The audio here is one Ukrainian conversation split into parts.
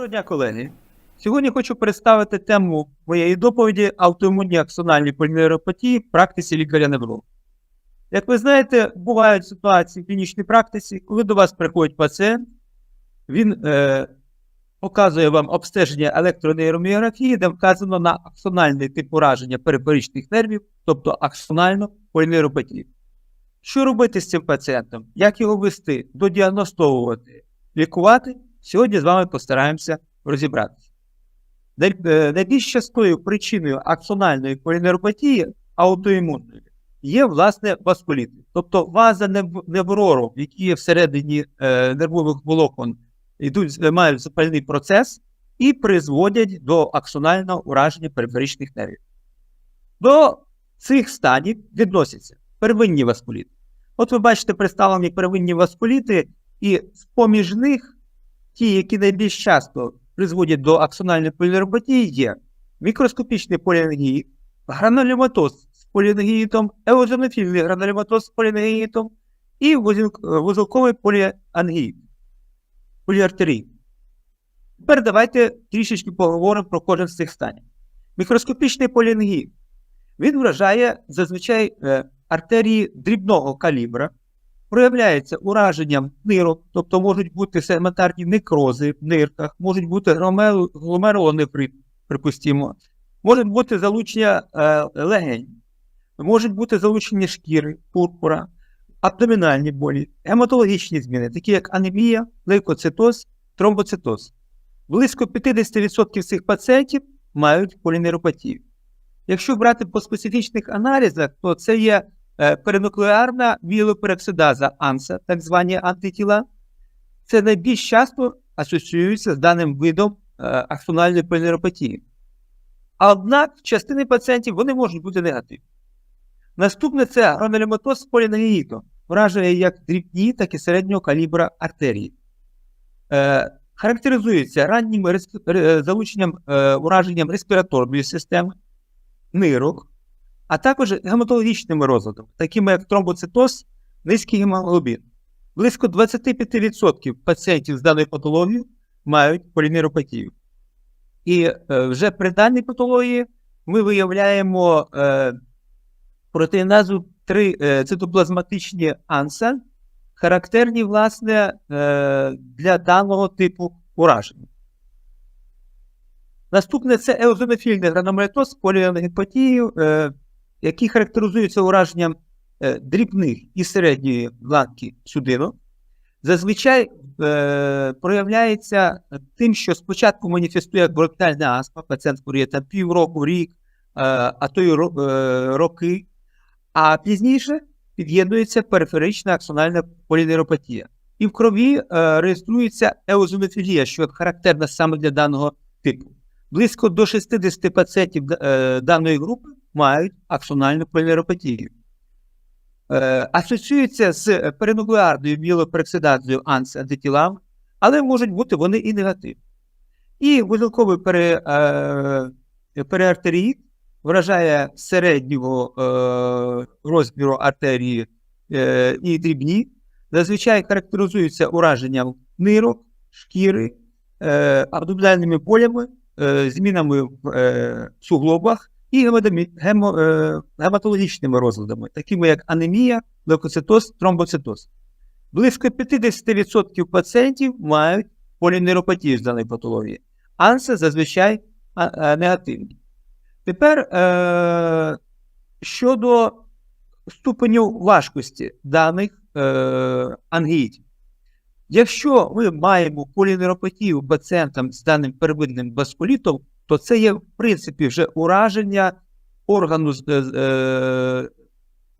Доброго дня, колеги. Сьогодні хочу представити тему моєї доповіді аутоімунні аксональні полінейропатії в практиці лікаря-невролога. Як ви знаєте, бувають ситуації в клінічній практиці, коли до вас приходить пацієнт, він е, показує вам обстеження електронейроміографії, де вказано на аксональний тип ураження периферичних нервів, тобто аксональну полінейропатію. Що робити з цим пацієнтом? Як його вести, додіагностовувати, лікувати? Сьогодні з вами постараємося розібратися. Е, Найбільш частою причиною аксональної полінейропатії аутоімунної є, власне, васкуліти, тобто ваза нев- неврору, які є всередині е, нервових волокон, йдуть, мають запальний процес і призводять до аксонального ураження периферичних нервів. До цих станів відносяться первинні васкуліти. От ви бачите представлені первинні васкуліти, і з-поміж них ті, які найбільш часто призводять до аксональної полінeuropатії, є мікроскопічний поліангіїт, гранулематоз з поліангіїтом, еозонофільний гранулематоз з поліангіїтом і вузел- вузелковий поліангіїт, поліартерій. Тепер давайте трішечки поговоримо про кожен з цих станів. Мікроскопічний поліангіїт. Він вражає зазвичай е, артерії дрібного калібра, проявляється ураженням нирок, тобто можуть бути сегментарні некрози в нирках, можуть бути гломерулонефрит, припустимо, може бути залучення е, легень, можуть бути залучення шкіри, пурпура, абдомінальні болі, гематологічні зміни, такі як анемія, лейкоцитоз, тромбоцитоз. Близько 50% цих пацієнтів мають полінейропатію. Якщо брати по специфічних аналізах, то це є перинуклеарна мілопероксидаза АНСА, так звані антитіла. Це найбільш часто асоціюється з даним видом е, аксональної полінейропатії. Однак частини пацієнтів вони можуть бути негативні. Наступне це гранулематоз з полінагіїтом, вражує як дрібні, так і середнього калібра артерії. Е, характеризується раннім респ- залученням е, ураженням респіраторної системи, нирок, а також гематологічними розладами, такими як тромбоцитоз, низький гемоглобін. Близько 25% пацієнтів з даною патологією мають полінейропатію. І е, вже при даній патології ми виявляємо е, протеїназу 3 е, цитоплазматичні анса, характерні, власне, для даного типу ураження. Наступне це еозонофільний граноматоз з поліангіпатією, який характеризується ураженням е, дрібних і середньої ланки судинок. Зазвичай е, проявляється тим, що спочатку маніфестує бронхіальна астма, пацієнт хворіє там півроку, рік, е, а то й е, роки, а пізніше під'єднується периферична аксональна полінейропатія. І в крові е, реєструється еозонофілія, що характерна саме для даного типу. Близько до 60 пацієнтів е, даної групи мають аксональну полінейропатію. Е, асоціюються з перинуклеарною мілопероксидазою АНС антитілами, але можуть бути вони і негативні. І вузелковий пере, е, вражає середнього е, розміру артерії е, і дрібні, зазвичай характеризуються ураженням нирок, шкіри, е, абдомінальними болями, е, змінами в суглобах і гемо, е, гематологічними розладами, такими як анемія, лейкоцитоз, тромбоцитоз. Близько 50% пацієнтів мають полінейропатію з даної патології. Анси зазвичай а, негативні. Тепер е, щодо ступеню важкості даних е, ангіїтів. Якщо ми маємо полінейропатію пацієнтам з даним первинним васкулітом, то це є, в принципі, вже ураження органу, е, е,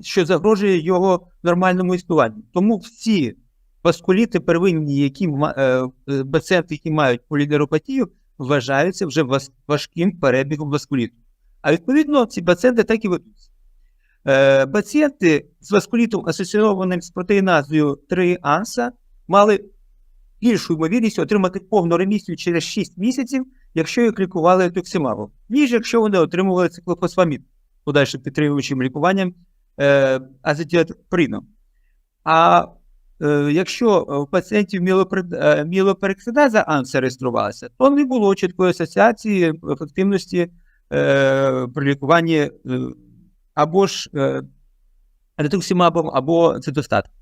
що загрожує його нормальному існуванню. Тому всі васкуліти первинні, які е, е, пацієнти, які мають полінейропатію, вважаються вже важким перебігом васкуліту. А відповідно, ці пацієнти так і ведуться. Пацієнти з васкулітом, асоційованим з протеїназою 3 анса, мали більшу ймовірність отримати повну ремісію через 6 місяців, якщо їх лікували токсимабом, ніж якщо вони отримували циклофосфамід, подальшим підтримуючим лікуванням е, азетіатприном. А е, якщо у пацієнтів е, мілоперексидаза АНС реєструвалася, то не було чіткої асоціації ефективності е, при лікуванні е, або ж е, ретуксимабом, або цитостатом.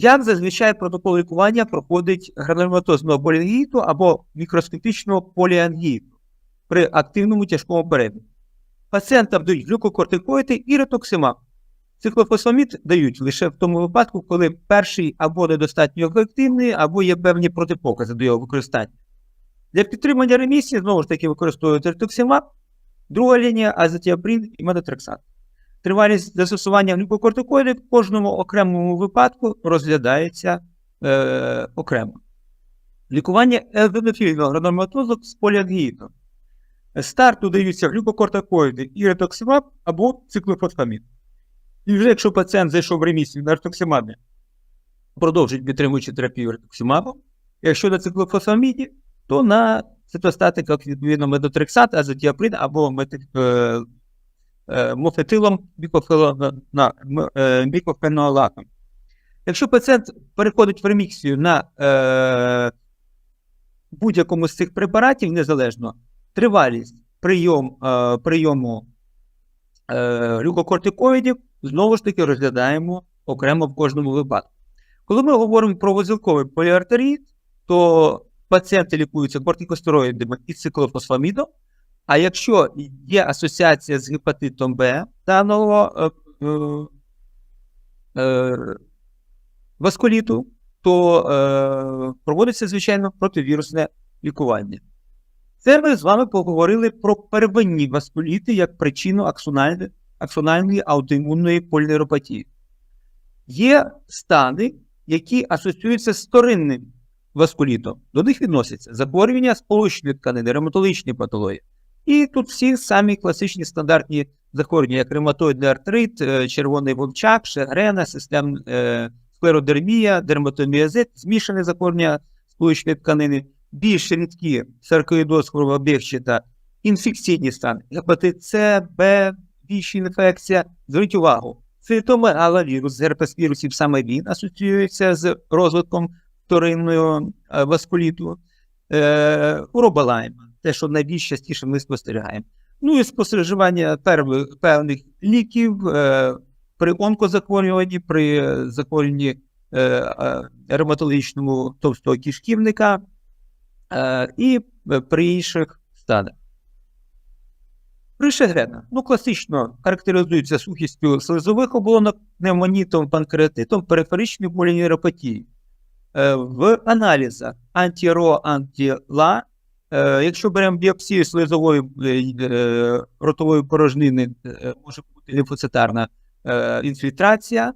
Як зазвичай протокол лікування проходить гранулематозного поліангіту або мікроскопічного поліангіту при активному тяжкому перебігу. Пацієнтам дають глюкокортикоїди і ретоксимаб. Циклофосфамід дають лише в тому випадку, коли перший або недостатньо ефективний, або є певні протипокази до його використання. Для підтримання ремісії знову ж таки використовують ретоксимаб, друга лінія азотіаприн і метотрексат. Тривалість застосування глюкокортикоїдів в кожному окремому випадку розглядається е, окремо. Лікування езонофільного граноматозу з поліангіїтом. Старту даються глюкокортикоїди і ретоксимаб або циклофосфамід. І вже якщо пацієнт зайшов в ремісію на ретоксимабі, продовжить підтримуючи терапію ретоксимабом. Якщо на циклофосфаміді, то на цитостатиках, відповідно, медотрексат, азотіаприн або мети, е, е, мофетилом бікофено- на- м- е. Якщо пацієнт переходить в реміксію на е, будь-якому з цих препаратів, незалежно, тривалість прийом, е, прийому е, глюкокортикоїдів знову ж таки розглядаємо окремо в кожному випадку. Коли ми говоримо про вузелковий поліартеріт, то пацієнти лікуються кортикостероїдами і циклофосфамідом, а якщо є асоціація з гепатитом Б даного е, е, е, васкуліту, то е, проводиться, звичайно, противірусне лікування. Це ми з вами поговорили про первинні васкуліти як причину аксональної, аксональної аутоімунної полінейропатії. Є стани, які асоціюються з вторинним васкулітом. До них відносяться захворювання сполучної тканини, ревматологічні патології. І тут всі самі класичні стандартні захворювання, як ревматоїдний артрит, е, червоний вовчак, шегрена, систем, е, склеродермія, дерматоміозит, змішане захворювання сполучної тканини, більш рідкі саркоїдоз, хвороба Бехчета, інфекційні стани, гепатит С, Б, більша інфекція. Зверніть увагу, цитомегаловірус, герпес вірусів саме він асоціюється з розвитком вторинного е, васкуліту, хвороба Лайма, те, що найбільш частіше ми спостерігаємо. Ну і спостережування певних ліків е, при онкозахворюванні, при захворюванні е, е, ревматологічному товстого кишківника е, і при інших станах. Пришегрена, ну, класично характеризується сухістю слизових оболонок, пневмонітом, панкреатитом, периферичною полінейропатією. Е, В аналізах антіро антіла, е, якщо беремо біопсію слизової е, е, ротової порожнини, е, може бути лімфоцитарна е, інфільтрація.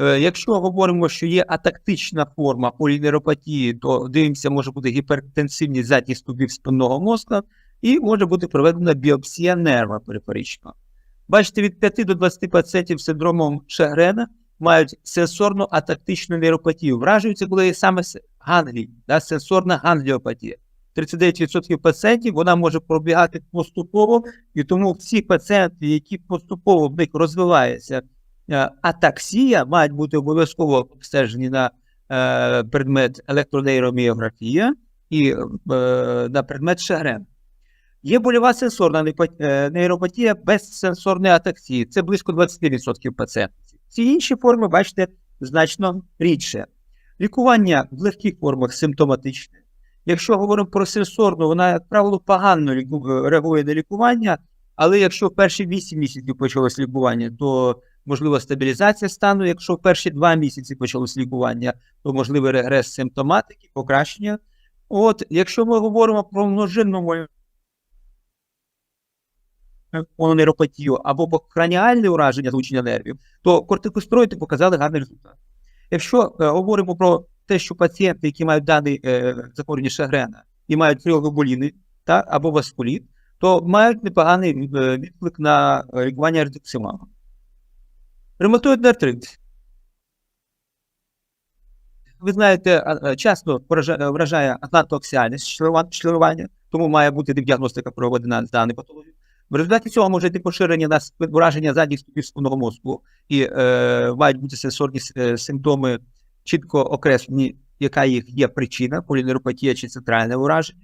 Е, Якщо говоримо, що є атактична форма полінейропатії, то дивимося, може бути гіпертенсивність задніх ступів спинного мозку, і може бути проведена біопсія нерва периферичного. Бачите, від 5 до 20 пацієнтів з синдромом Шагрена мають сенсорну атактичну нейропатію. Вражуються, коли саме ганглій, да, сенсорна гангліопатія. 39% пацієнтів вона може пробігати поступово, і тому всі пацієнти, які поступово в них розвивається е, атаксія, мають бути обов'язково обстежені на е, предмет електронейроміографія і е, на предмет Шагрена. Є больова сенсорна нейропатія без сенсорної атаксії. Це близько 20% пацієнтів. Ці інші форми, бачите, значно рідше. Лікування в легких формах симптоматичне. Якщо говоримо про сенсорну, вона, як правило, погано реагує на лікування, але якщо в перші 8 місяців почалось лікування, то можлива стабілізація стану. Якщо в перші 2 місяці почалось лікування, то можливий регрес симптоматики, покращення. От, якщо ми говоримо про множинну мононейропатію або краніальне ураження злучення нервів, то кортикостероїди показали гарний результат. Якщо е, говоримо про те, що пацієнти, які мають даний е, захворювання Шагрена і мають фріоглобуліни та, або васкуліт, то мають непоганий е, відклик на е, лікування ретоксимабом. Ревматоїдний артрит. Ви знаєте, часто вражає атлантоаксіальне члерува- тому має бути діагностика проведена з даної патології. В результаті цього може йти поширення на ураження задніх ступів спинного мозку і е, мають бути сенсорні е, симптоми чітко окреслені, яка їх є причина, полінейропатія чи центральне ураження.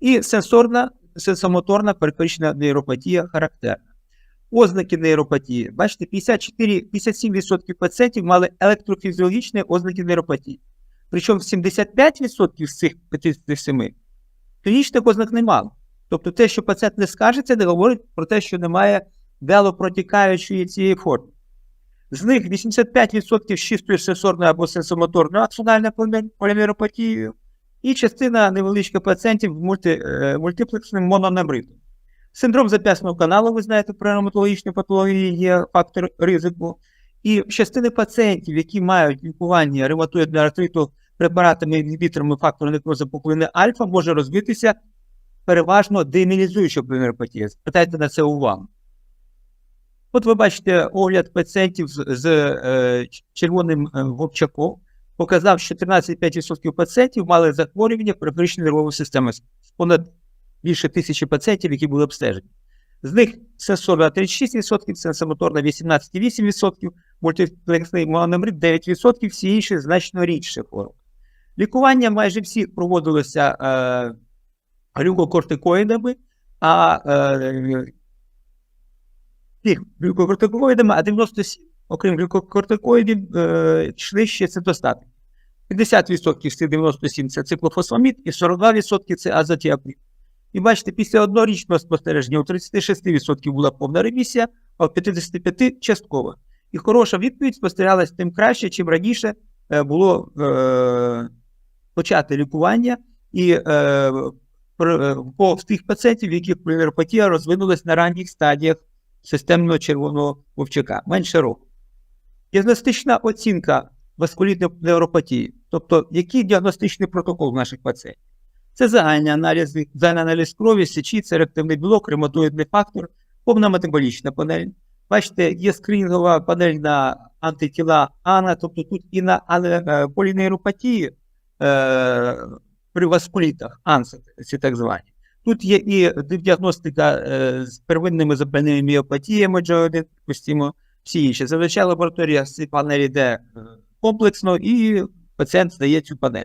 І сенсорна, сенсомоторна периферична нейропатія характерна. Ознаки нейропатії. Бачите, 54-57% пацієнтів мали електрофізіологічні ознаки нейропатії. Причому 75% з цих 57 клінічних ознак не мало. Тобто те, що пацієнт не скажеться, не говорить про те, що немає велопротікаючої цієї форми. З них 85% з чистою сенсорною або сенсомоторною аксональною полі- полінейропатією, і частина невеличка пацієнтів мульти, е, мультиплексним мономнебритом. Синдром зап'ясного каналу, ви знаєте, при ревматологічній патології є фактор ризику. І частини пацієнтів, які мають лікування ревматоїдного артриту препаратами інгібіторами фактору некрозу пуклини альфа, може розвитися переважно демілізуюча полінейропатія. Звертайте на це увагу. От ви бачите огляд пацієнтів з, з е, червоним е, вовчаком. Показав, що 13,5% пацієнтів мали захворювання периферичної нервової системи з понад більше тисячі пацієнтів, які були обстежені. З них сенсорна 36%, сенсомоторна 18,8%, мультиплексний мономрит 9%, всі інші значно рідше форми. Лікування майже всіх проводилося е, глюкокортикоїдами, а е, тих глюкокортикоїдами, а 97, окрім глюкокортикоїдів, е, йшли ще цитостати. 50% з цих 97 це циклофосфамід і 42% це азотіаприн. І бачите, після однорічного спостереження у 36% була повна ремісія, а у 55% часткова. І хороша відповідь спостерігалась тим краще, чим раніше е, було е, почати лікування і е, е, по в тих пацієнтів, в яких полінейропатія розвинулась на ранніх стадіях системного червоного вовчака, менше року. Діагностична оцінка васкулітної нейропатії, тобто який діагностичний протокол в наших пацієнтів. Це загальні аналізи, загальний аналіз крові, сечі, це реактивний білок, рематоїдний фактор, повна метаболічна панель. Бачите, є скринінгова панель на антитіла АНА, тобто тут і на е, полінейропатії е, при васкулітах, АНСи, ці так звані. Тут є і діагностика е, з первинними запальними міопатіями, G1, всі інші. Зазвичай лабораторія з цієї панелі йде е, комплексно, і пацієнт здає цю панель.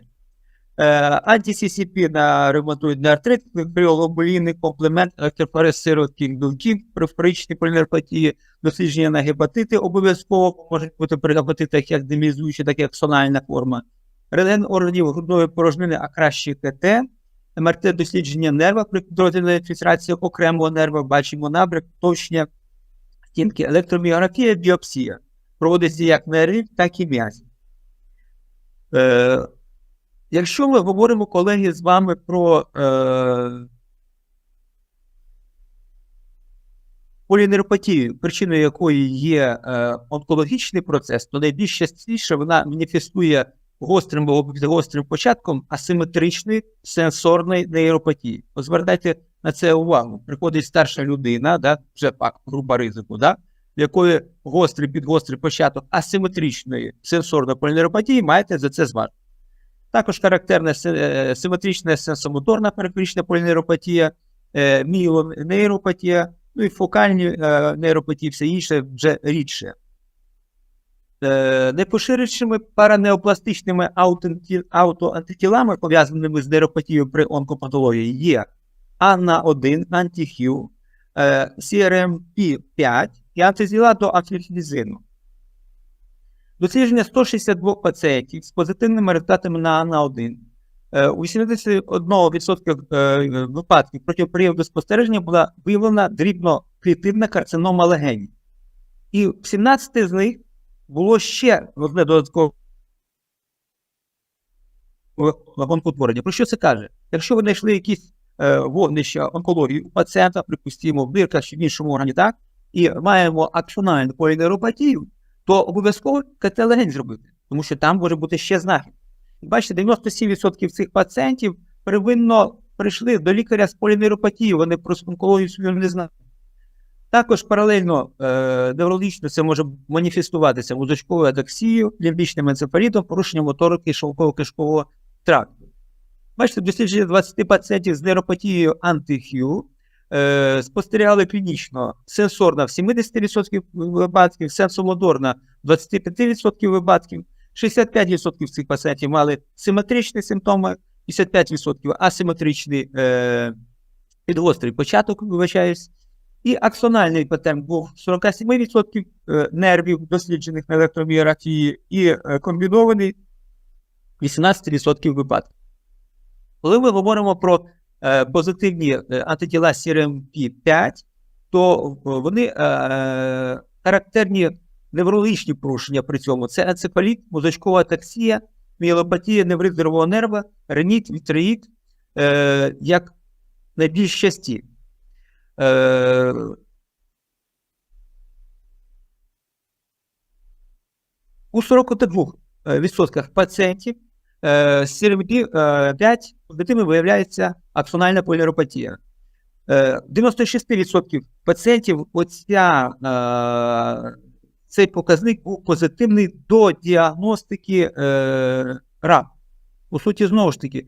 Е, Анті-ССП на ревматоїдний артрит, кріолобулінний комплемент, електрофорез сироватких білків, при вторичній полінерпатії, дослідження на гепатити обов'язково можуть бути при гепатитах як демілізуюча, так і аксональна форма. Рентген органів грудної порожнини, а краще КТ, МРТ дослідження нерва при підроздільній фільтрації окремого нерва, бачимо набряк, точня стінки, електроміографія, біопсія. Проводиться як нервів, так і м'язів. Е, якщо ми говоримо, колеги, з вами про е, полінейропатію, причиною якої є е, онкологічний процес, то найбільш частіше вона маніфестує гострим або підгострим початком асиметричної сенсорної нейропатії. От звертайте на це увагу. Приходить старша людина, да, вже факт, група ризику, да, в якої гострий підгострий початок асиметричної сенсорної полінейропатії, маєте за це зважити. Також характерна е, симетрична сенсомоторна периферична полінейропатія, е, міонейропатія, ну і фокальні е, нейропатії, все інше вже рідше. Е, паранеопластичними аутенті- аутоантитілами, пов'язаними з нейропатією при онкопатології, є АНА1, антихю, е, CRMP5 і антизіла до амфіфізину. Дослідження 162 пацієнтів з позитивними результатами на АНА1. Е, У 81% е, випадків протягом періоду спостереження була виявлена дрібноклітинна карцинома легенів. І в 17 з них було ще одне додаткове онкотворення. Про що це каже? Якщо ви знайшли якісь е, вогнища онкології у пацієнта, припустимо, в дирках чи в іншому органі, так, і маємо аксональну полінейропатію, то обов'язково КТ-легень зробити, тому що там може бути ще знахід. Бачите, 97% цих пацієнтів первинно прийшли до лікаря з полінейропатією, вони про онкологію свою не знають. Також паралельно е, неврологічно це може маніфестуватися мозочковою адаксією, лімбічним енцефалітом, порушенням моторики шовково-кишкового тракту. Бачите, дослідження 20 пацієнтів з нейропатією антихю е, спостерігали клінічно. Сенсорна в 70% випадків, сенсомоторна в 25% випадків, 65% цих пацієнтів мали симетричні симптоми, 55% асиметричний е, підгострий початок, вибачаюсь, і аксональний патент був 47% е, нервів, досліджених на електроміографії, і е, комбінований 18% випадків. Коли ми говоримо про е, позитивні антитіла CRMP5, то е, вони е, характерні неврологічні порушення при цьому. Це енцефаліт, мозочкова атаксія, міелопатія неврит здорового нерва, реніт, вітреїт, як найбільш часті. Е, у 42% пацієнтів е, з CRMP 5 позитивно виявляється аксональна полінeuropатія. Е, 96% пацієнтів оця, е, цей показник був позитивний до діагностики е, раку. По суті, знову ж таки,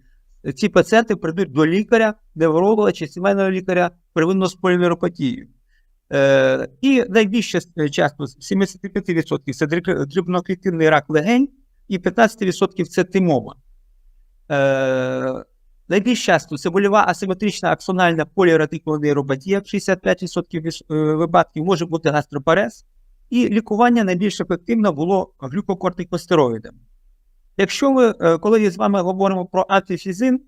ці пацієнти прийдуть до лікаря, невролога чи сімейного лікаря первинно з полінeuропатією. Е, і найбільше е, часто 75% це дрібноклітинний рак легень, і 15% це тимома. Е, найбільш часто це больова асиметрична аксональна полірадикулна нейропатія, 65% е, випадків може бути гастропарез, і лікування найбільш ефективно було глюкокортикостероїдами. Якщо ми, е, коли з вами говоримо про антифізин,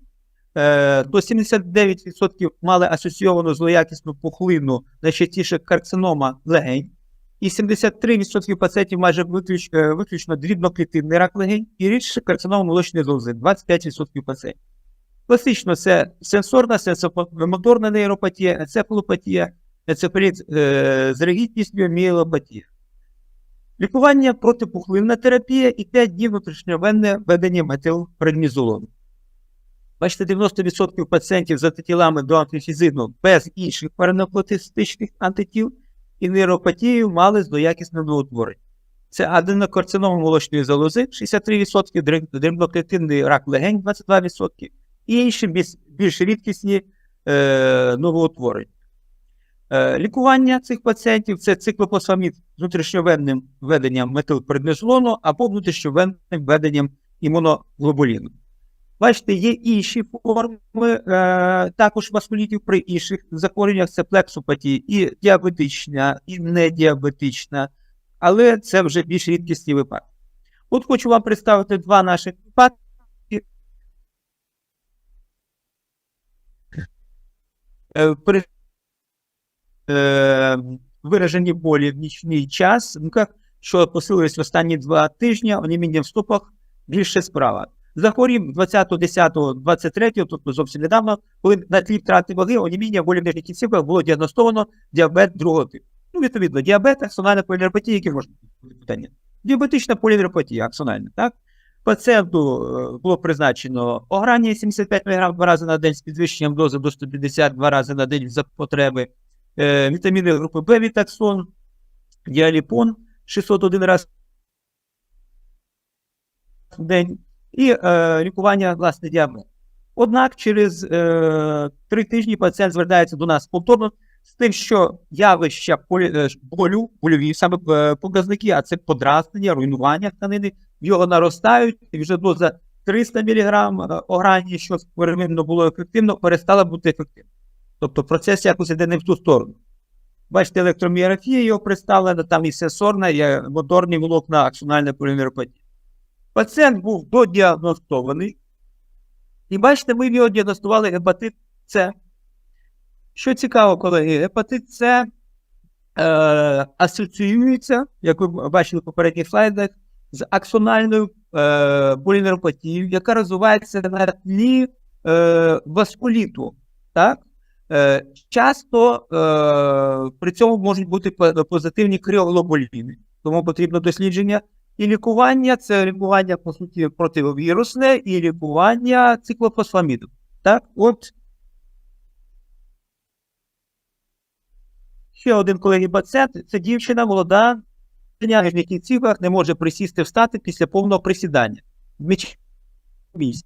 е, то 79% мали асоційовану злоякісну пухлину, найчастіше карцинома легень, і 73% пацієнтів майже виключ, е, виключно дрібноклітинний рак легень, і рідше карцинома молочної залози 25% пацієнтів. Класично це сенсорна, сенсомоторна нейропатія, енцефалопатія, енцефаліт з регітністю, міелопатія. Лікування протипухлинна терапія і 5 днів внутрішньовенне введення метилпреднізолону. Бачите, 90% пацієнтів з антитілами до антифізину без інших параноплатистичних антитіл і нейропатією мали злоякісне новоутворення. Це аденокарцинома молочної залози 63%, дріб- рак легень 22% і інші більш рідкісні е, новоутворення. Е, лікування цих пацієнтів це циклопосамід з внутрішньовенним введенням метилпреднизолону або внутрішньовенним введенням імуноглобуліну. Бачите, є інші форми е, також васкулітів при інших захворюваннях це плексопатії, і діабетична, і недіабетична, але це вже більш рідкісні випадки. От хочу вам представити два наших випадки. Е, е, виражені болі в нічний час, в що посилились останні два тижні, оніміння в стопах більше справа. Захворів 20.10.23, тобто зовсім недавно, коли на тлі втрати ваги, оніміння волі в нижніх кінцівках було діагностовано діабет другого типу. Ну, відповідно, діабет, аксональна полінeuropатія, які можуть бути питання. Діабетична полінeuropатія, аксональна, так? Пацієнту е, було призначено ограння 75 мг два рази на день з підвищенням дози до 152 рази на день за потреби, е, вітаміни групи Б, вітаксон, діаліпон 601 раз в день і е, лікування власне діабету. Однак через е, три тижні пацієнт звертається до нас повторно з тим, що явища е, болю, больові саме е, показники, а це подразнення, руйнування тканини, його наростають, і вже доза 300 мг ограні, що первинно було ефективно, перестала бути ефективною. Тобто процес якось йде не в ту сторону. Бачите, електроміографія його представлена, там і сенсорна, і моторні волокна, аксональна полінeuropатія. Пацієнт був додіагностований. І бачите, ми в нього діагностували гепатит С. Що цікаво, колеги, гепатит С е, асоціюється, як ви бачили в попередніх слайдах, з аксональною е, полінeuropатією, яка розвивається на тлі е, васкуліту. Так? Е, часто е, при цьому можуть бути позитивні кріоглобуліни, тому потрібно дослідження. І лікування це лікування, по суті, противовірусне, і лікування циклофосфаміду. Так, от ще один колеги пацієнт, це дівчина молода, в кінцівках не може присісти встати після повного присідання. Вміч- місць.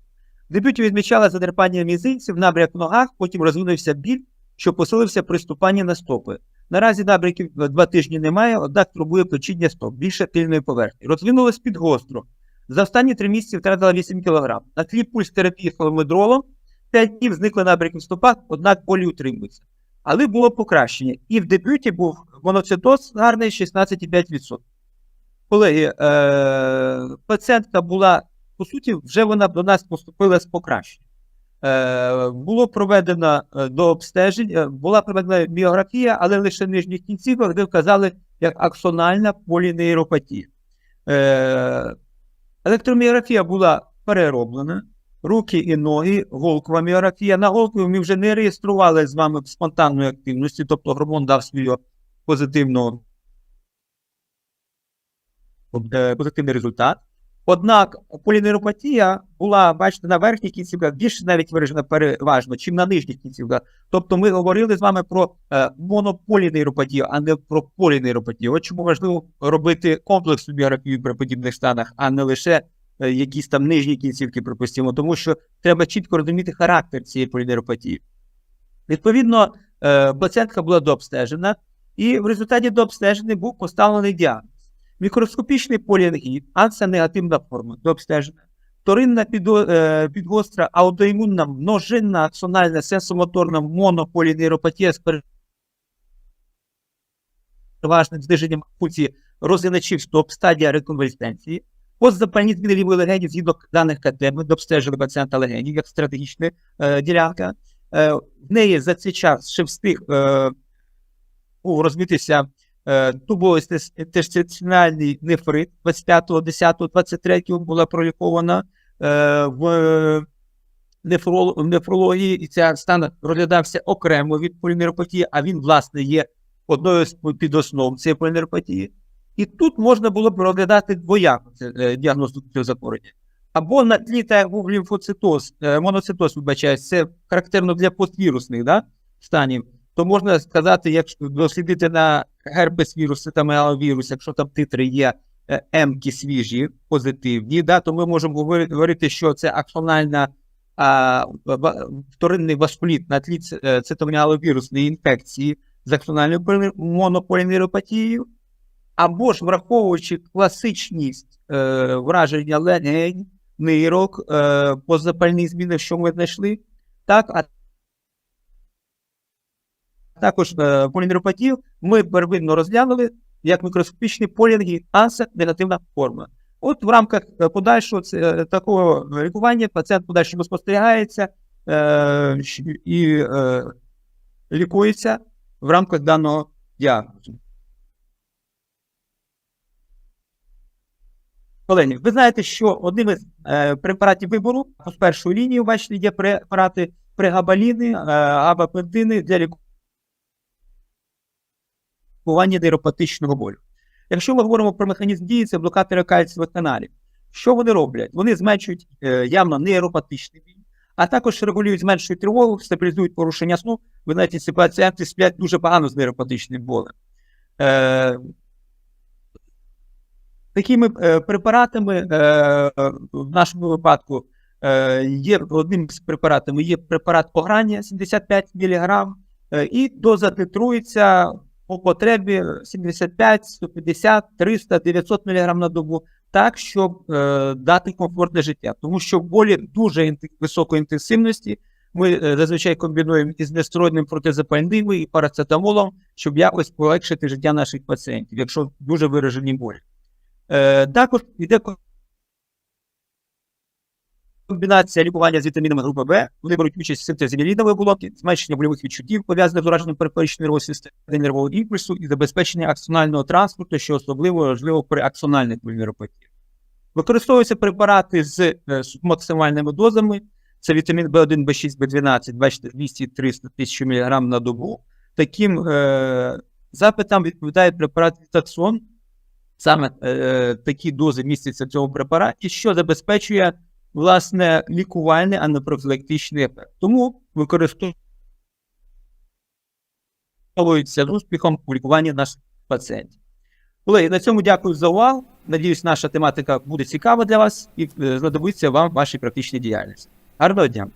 Дебюті відмічала задерпання мізинців, набряк в ногах, потім розвинувся біль, що посилився при ступанні на стопи. Наразі набряків два тижні немає, однак турбує печіння стоп, більше тильної поверхні. Розвинулось підгостро. За останні три місяці втратила 8 кг. На тлі пульс терапії фоломедролом 5 днів зникли набряки в стопах, однак болі утримуються. Але було покращення. І в дебюті був моноцитоз гарний 16,5%. Колеги, е- пацієнтка була, по суті, вже вона до нас поступила з покращенням. Е, було проведено е, до обстежень, е, була проведена біографія, але лише в нижніх кінцівках, де вказали як аксональна полінейропатія. Електроміографія була перероблена, руки і ноги, голкова міографія. На голкові ми вже не реєстрували з вами спонтанної активності, тобто гормон дав свій позитивний результат. Однак полінейропатія була, бачите, на верхніх кінцівках більш навіть виражена переважно, чим на нижніх кінцівках. Тобто ми говорили з вами про е, монополінейропатію, а не про полінейропатію. От чому важливо робити комплексну біографію при подібних станах, а не лише е, якісь там нижні кінцівки, припустимо, тому що треба чітко розуміти характер цієї полінейропатії. Відповідно, е, пацієнтка була дообстежена, і в результаті дообстеження був поставлений діагноз. Мікроскопічний поліангіт, ансенегативна форма дообстежена, вторинна підо- е, підгостра аутоімунна множинна аксональна сенсомоторна монополінейропатія з переважним зниженням функції розгиначів стоп, стадія реконвалесценції, постзапальні зміни лівої легенів згідно даних КТ, ми дообстежили пацієнта легенів як стратегічна е, ділянка. Е, в неї за цей час ще встиг е, був е, тубоінтестинальний нефрит 25.10.23 була пролікована е, в нефрології, і ця стан розглядався окремо від полінейропатії, а він, власне, є одною з підоснов цієї полінейропатії. І тут можна було б розглядати двояко е, діагностику цього захворювання. Або на тлі та лімфоцитоз, моноцитоз, вибачаюсь, це характерно для поствірусних да, станів, то можна сказати, якщо дослідити на герпес вірус, та якщо там титри є е, емки свіжі, позитивні, да, то ми можемо говорити, що це аксональна а, вторинний васкуліт на тлі е, інфекції з аксональною полі- монополінейропатією, або ж враховуючи класичність е, враження легень, нирок, е, позапальні зміни, що ми знайшли, так, а також е, полінейропатію ми первинно розглянули як мікроскопічні полінги, анса негативна форма. От в рамках е, подальшого е, такого лікування пацієнт подальшому спостерігається е, і е, лікується в рамках даного діагнозу. Колеги, ви знаєте, що одним із е, препаратів вибору з першої лінії, бачите, є препарати прегабаліни, е, габапентини для лікування нейропатичного болю. Якщо ми говоримо про механізм дії, це блокатори кальцієвих каналів. Що вони роблять? Вони зменшують е, явно нейропатичний біль, а також регулюють, зменшують тривогу, стабілізують порушення сну. Ви знаєте, ці пацієнти сплять дуже погано з нейропатичним болем. Е, такими е, препаратами е, в нашому випадку є одним з препаратів є препарат Ограння 75 мг, і доза титрується по потребі 75, 150, 300, 900 мг на добу, так, щоб е, дати комфортне життя. Тому що болі дуже інтен- високої інтенсивності ми е, зазвичай комбінуємо із нестероїдним протизапальними і парацетамолом, щоб якось полегшити життя наших пацієнтів, якщо дуже виражені болі. Е, також йде комбінація лікування з вітамінами групи Б. Вони беруть участь в синтезі мілінової оболонки, зменшення больових відчуттів, пов'язаних з ураженням периферичної нервової системи нервового імпульсу і забезпечення аксонального транспорту, що особливо важливо при аксональних полінейропатіях. Використовуються препарати з е, максимальними дозами. Це вітамін В1, В6, В12, бачите, 200-300 тисяч мг на добу. Таким е, запитам відповідає препарат Вітаксон. Саме е, такі дози містяться в цьому препараті, що забезпечує власне лікувальний, а не профілактичний ефект. Тому використовується з успіхом у лікуванні наших пацієнтів. Колеги, на цьому дякую за увагу. Надіюсь, наша тематика буде цікава для вас і е, знадобиться вам вашій практичній діяльності. Гарного дня!